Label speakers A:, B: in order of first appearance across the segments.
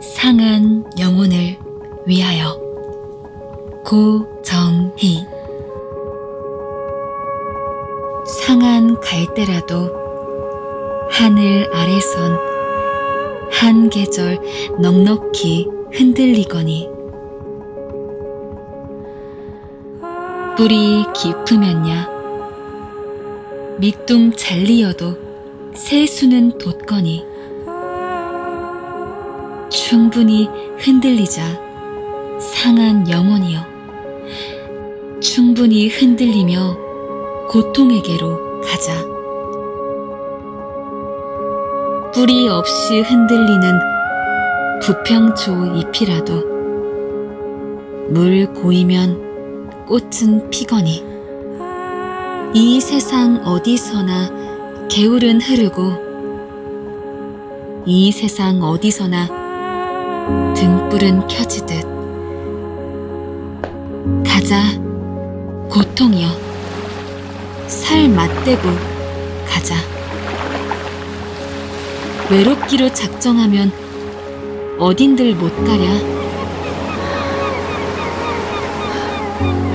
A: 상한 영혼을 위하여. 고정희. 상한 갈대라도 하늘 아래선 한 계절 넉넉히 흔들리거니 뿌리 깊으면야 밑둥 잘리어도 새수는 돋거니 충분히 흔들리자 상한 영혼이여. 충분히 흔들리며 고통에게로 가자. 뿌리 없이 흔들리는 부평초 잎이라도 물 고이면 꽃은 피거니 이 세상 어디서나 개울은 흐르고 이 세상 어디서나 등불은 켜지듯. 가자. 고통이여. 살 맞대고 가자. 외롭기로 작정하면 어딘들 못 가랴?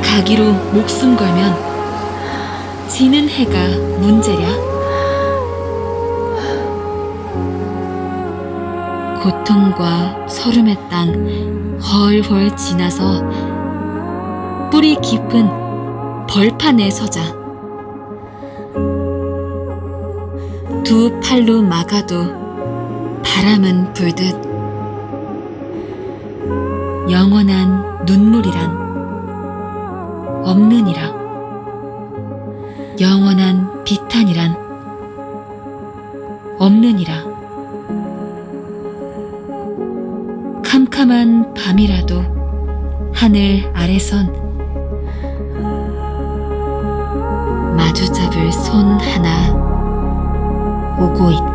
A: 가기로 목숨 걸면 지는 해가 문제랴 고통과 서름의 땅 훨훨 지나서 뿌리 깊은 벌판에 서자. 두 팔로 막아도 바람은 불듯 영원한 눈물이란 없느니라. 영원한 비탄이란 없느니라 캄캄한 밤이라도 하늘 아래선 마주잡을 손 하나 오고 있다.